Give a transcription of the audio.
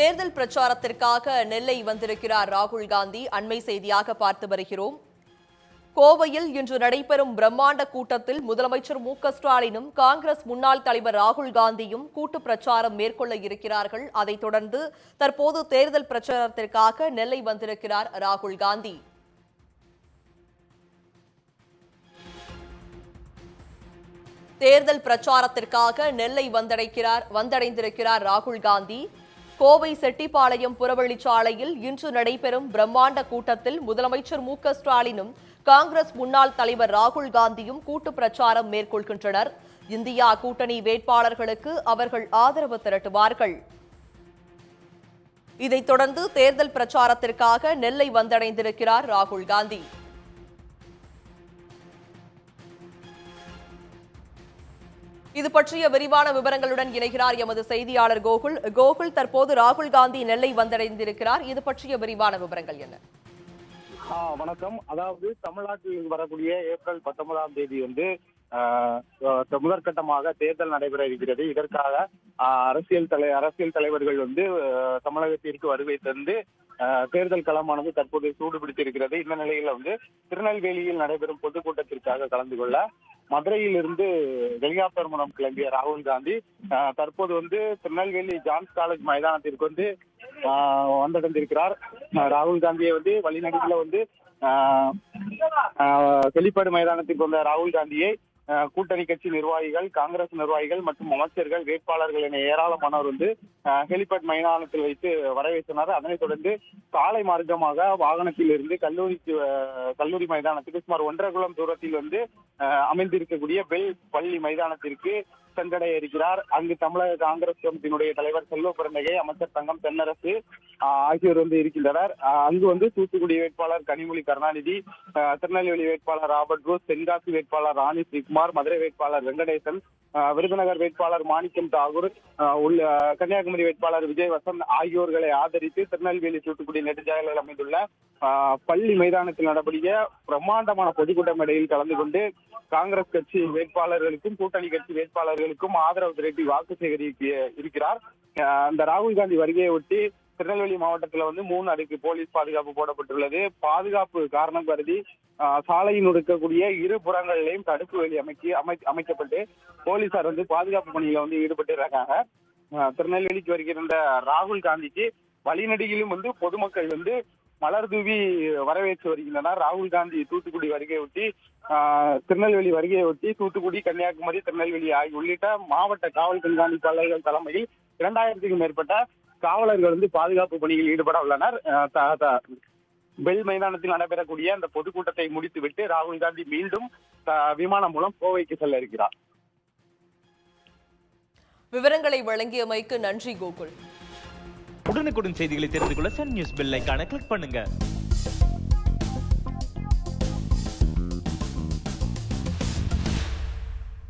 தேர்தல் பிரச்சாரத்திற்காக நெல்லை வந்திருக்கிறார் ராகுல் காந்தி. அண்மை செய்தியாக பார்த்து வருகிறோம். கோவையில் இன்று நடைபெறும் பிரம்மாண்ட கூட்டத்தில் முதலமைச்சர் மு க ஸ்டாலினும் காங்கிரஸ் முன்னாள் தலைவர் ராகுல் காந்தியும் கூட்டு பிரச்சாரம் மேற்கொள்ள இருக்கிறார்கள். அதைத் தொடர்ந்து தற்போது தேர்தல் பிரச்சாரத்திற்காக நெல்லை வந்திருக்கிறார் ராகுல் காந்தி. தேர்தல் பிரச்சாரத்திற்காக நெல்லை வந்தடைக்கிறார் வந்தடைந்திருக்கிறார் ராகுல் காந்தி. கோவை செட்டிப்பாளையம் புறவழிச்சாலையில் இன்று நடைபெறும் பிரம்மாண்ட கூட்டத்தில் முதலமைச்சர் மு ஸ்டாலினும் காங்கிரஸ் முன்னாள் தலைவர் ராகுல் காந்தியும் கூட்டு பிரச்சாரம் மேற்கொள்கின்றனர். இந்தியா கூட்டணி வேட்பாளர்களுக்கு அவர்கள் ஆதரவு திரட்டுவார்கள். இதைத் தொடர்ந்து தேர்தல் பிரச்சாரத்திற்காக நெல்லை வந்தடைந்திருக்கிறார் ராகுல் காந்தி. இது பற்றிய விரிவான விவரங்களுடன் இணைகிறார் எமது செய்தியாளர் கோகுல். கோகுல் தற்போது ராகுல் காந்தி நெல்லை வந்தடைந்திருக்கிறார். இது பற்றிய விரிவான விவரங்கள் என்ன? வணக்கம். அதாவது தமிழ்நாட்டில் வரக்கூடிய ஏப்ரல் பத்தொன்பதாம் தேதி வந்து முதற்கட்டமாக தேர்தல் நடைபெற இருக்கிறது. இதற்காக அரசியல் தலை அரசியல் தலைவர்கள் வந்து தமிழகத்திற்கு வருகை தந்து தேர்தல் களமானது தற்போது சூடுபிடித்திருக்கிறது. இந்த நிலையில வந்து திருநெல்வேலியில் நடைபெறும் பொதுக்கூட்டத்திற்காக கலந்து கொள்ள மதுரையில் இருந்து வெளியாப்பெருமணம் கிளம்பிய ராகுல் காந்தி தற்போது வந்து திருநெல்வேலி ஜான்ஸ் காலேஜ் மைதானத்திற்கு வந்து வந்தடைந்திருக்கிறார். ராகுல் காந்தியை வந்து வழிநடுவில் வந்து வெளிப்பாடு மைதானத்திற்கு வந்த ராகுல் காந்தியை கூட்டணி கட்சி நிர்வாகிகள் காங்கிரஸ் நிர்வாகிகள் மற்றும் அமைச்சர்கள் வேட்பாளர்கள் என ஏராளமானோர் வந்து ஹெலிபேட் மைதானத்தில் வைத்து வரவேற்றனர் அதனைத் தொடர்ந்து சாலை மார்க்கமாக வாகனத்தில் இருந்து கல்லூரிக்கு கல்லூரி மைதானத்துக்கு சுமார் ஒன்றரை குளம் தூரத்தில் வந்து அமைந்திருக்கக்கூடிய பெல் பள்ளி மைதானத்திற்கு சென்றடைய இருக்கிறார் அங்கு தமிழக காங்கிரஸ் கமிட்டியினுடைய தலைவர் செல்வ பிறந்தகை அமைச்சர் தங்கம் தென்னரசு ஆகியோர் வந்து இருக்கின்றனர். அங்கு வந்து தூத்துக்குடி வேட்பாளர் கனிமொழி கருணாநிதி திருநெல்வேலி வேட்பாளர் ராபர்ட் ரோஸ் தென்காசி வேட்பாளர் ராணி ஸ்ரீகுமார் மதுரை வேட்பாளர் வெங்கடேசன் விருதுநகர் வேட்பாளர் மாணிக்கம் தாகூர் உள்ள கன்னியாகுமரி வேட்பாளர் விஜய் வசந்த் ஆகியோர்களை ஆதரித்து திருநெல்வேலி தூத்துக்குடி நெடுஞ்சாலையில் அமைந்துள்ள ஆஹ் பள்ளி மைதானத்தில் நடபடிய பிரம்மாண்டமான பொதுக்கூட்டம் இடையில் கலந்து கொண்டு காங்கிரஸ் கட்சி வேட்பாளர்களுக்கும் கூட்டணி கட்சி வேட்பாளர்களுக்கும் ஆதரவு திரட்டி வாக்கு சேகரிக்க இருக்கிறார். ஆஹ் அந்த ராகுல் காந்தி வருகையை ஒட்டி திருநெல்வேலி மாவட்டத்தில் வந்து மூணு அடுக்கு போலீஸ் பாதுகாப்பு போடப்பட்டுள்ளது. பாதுகாப்பு காரணம் கருதி சாலையில் இருக்கக்கூடிய இரு புறங்களிலையும் தடுப்பு வேலி அமைக்க அமை அமைக்கப்பட்டு போலீசார் வந்து பாதுகாப்பு பணியில வந்து ஈடுபட்டு இருக்காங்க திருநெல்வேலிக்கு வருகின்ற ராகுல் காந்திக்கு வழிநடிகிலும் வந்து பொதுமக்கள் வந்து மலர் தூவி வரவேற்று வருகின்றனர். ராகுல் காந்தி தூத்துக்குடி வருகையை ஒட்டி திருநெல்வேலி வருகையை ஒட்டி தூத்துக்குடி கன்னியாகுமரி திருநெல்வேலி ஆகிய உள்ளிட்ட மாவட்ட காவல் கண்காணிப்பாளர்கள் தலைமையில் இரண்டாயிரத்துக்கும் மேற்பட்ட காவலர்கள் வந்து பாதுகாப்பு பணியில் ஈடுபட உள்ளனர். பெல் மைதானத்தில் நடைபெறக்கூடிய அந்த பொதுக்கூட்டத்தை முடித்துவிட்டு ராகுல் காந்தி மீண்டும் விமானம் மூலம் கோவைக்கு செல்ல இருக்கிறார். விவரங்களை வழங்கியமைக்கு நன்றி கோகுல். உடனுக்குடன் செய்திகளை தெரிந்து கொள்ள சன் நியூஸ் பெல் ஐகானை கிளிக் பண்ணுங்க.